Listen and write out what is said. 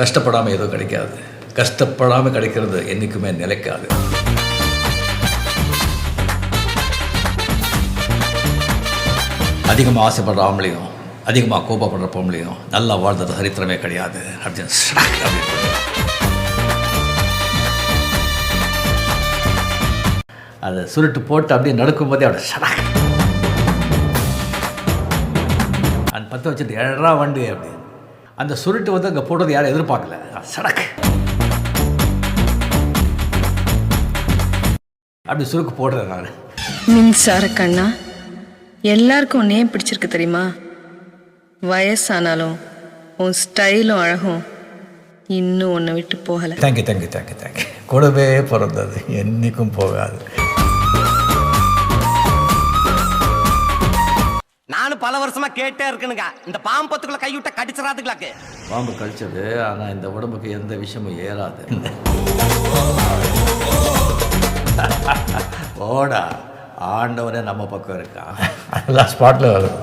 கஷ்டப்படாமல் எதுவும் கிடைக்காது. கஷ்டப்படாமல் கிடைக்கிறது என்றைக்குமே நிலைக்காது. அதிகமாக ஆசைப்படுறாமலையும் அதிகமாக கோபப்படுற பொம்பளையும் நல்லா வாழ்ந்தது சரித்திரமே கிடையாது. அப்படின்னு. அதை சுருட்டு போட்டு அப்படியே நடக்கும்போதே அவட ஷடாக் அந்த பற்ற வச்சுட்டு எழறா வண்டி அப்படி அந்த சுருட்டு வந்து அங்கே போடுறது யாரும் எதிர்பார்க்கல. சடக். அப்படி சுருக்கு போடுறேன் நான். மின்சார கண்ணா எல்லாருக்கும் உன்னையே பிடிச்சிருக்கு தெரியுமா? வயசானாலும் உன் ஸ்டைலும் அழகும். இன்னும் உன்னை விட்டு போகலை. தேங்க்யூ தேங்க்யூ தேங்க்யூ தேங்க்யூ கூடவே பிறந்தது என்றைக்கும் போகாது. நானும் பல வருஷமா கேட்டே இருக்கணுங்க. இந்த பாம்பத்துக்குள்ள கைவிட்ட கடிச்சிடாதுங்களாக்கு. பாம்பு கழிச்சது ஆனால் இந்த உடம்புக்கு எந்த விஷயமும் ஏறாது. ஓடா ஆண்டவனே நம்ம பக்கம் இருக்கான். அதெல்லாம் ஸ்பாட்டில் வரும்.